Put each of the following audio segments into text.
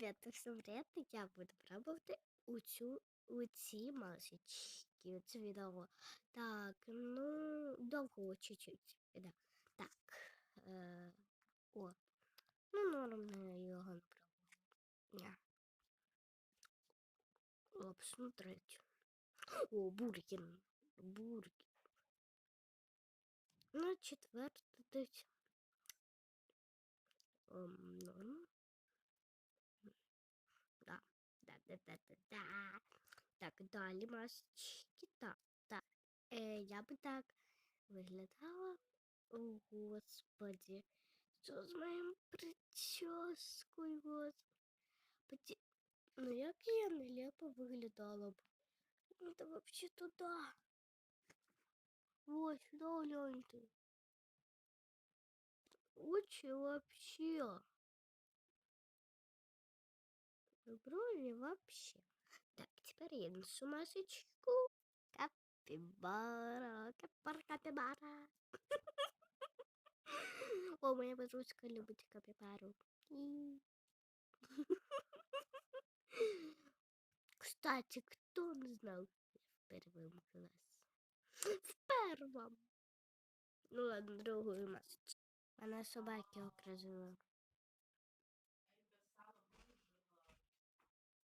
Ребята, всім привіт! Я буду пробувати у цю у ці масочки. Це. Так, ну, довго чуть-чуть. Да. Так. Е, о. Ну, норм його не пробував. Ні. Лапсну третю. О, бургін. Бургін. Ну, четверту. Ем, норм. Да, да, да, да, да. Так, далі масочки. Так, так. Е, я би так виглядала. О, господи. Що з моїм прическою, господи. Ну, як я нелепо виглядала б. Ну, та вообще туди. Ось, сюди гляньте. Очі вообще. Брови вообще. Так, теперь іншу масочку. Капібара, капар, капібара. О, моя подружка любить капібару. І... Кстати, кто не знал в первом классе? В первом. Ну ладно, другую масочку. Она собаки окружила.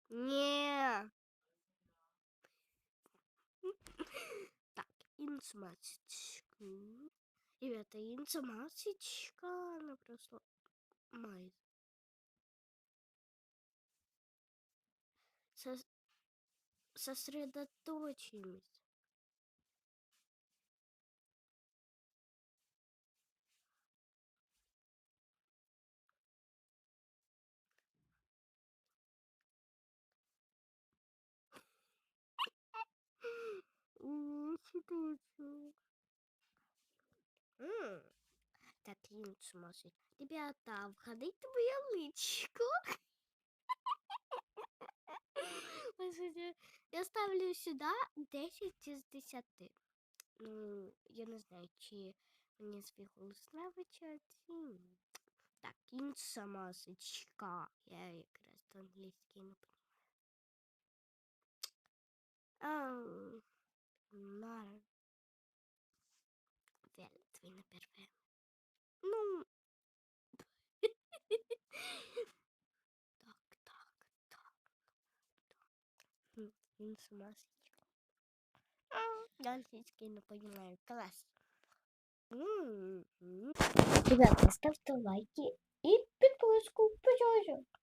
Не. Так, інша масочка. Ребята, інша масочка, она просто май. Сос... Сосредоточимся. Так, іншу масочку. Ребята, входите в моє личко. Господи, Я ставлю сюда 10 из 10. Ну, я не знаю, чи мені свій голос нравиться, чи ні. Так, інша масочка. Я якраз англійський не понимаю. Ау, на. Фиолетовый на первое. Ну. Так, так, так. Инша масочка. Я английский не понимаю. Класс. Ребята, ставьте лайки и подписку, пожалуйста.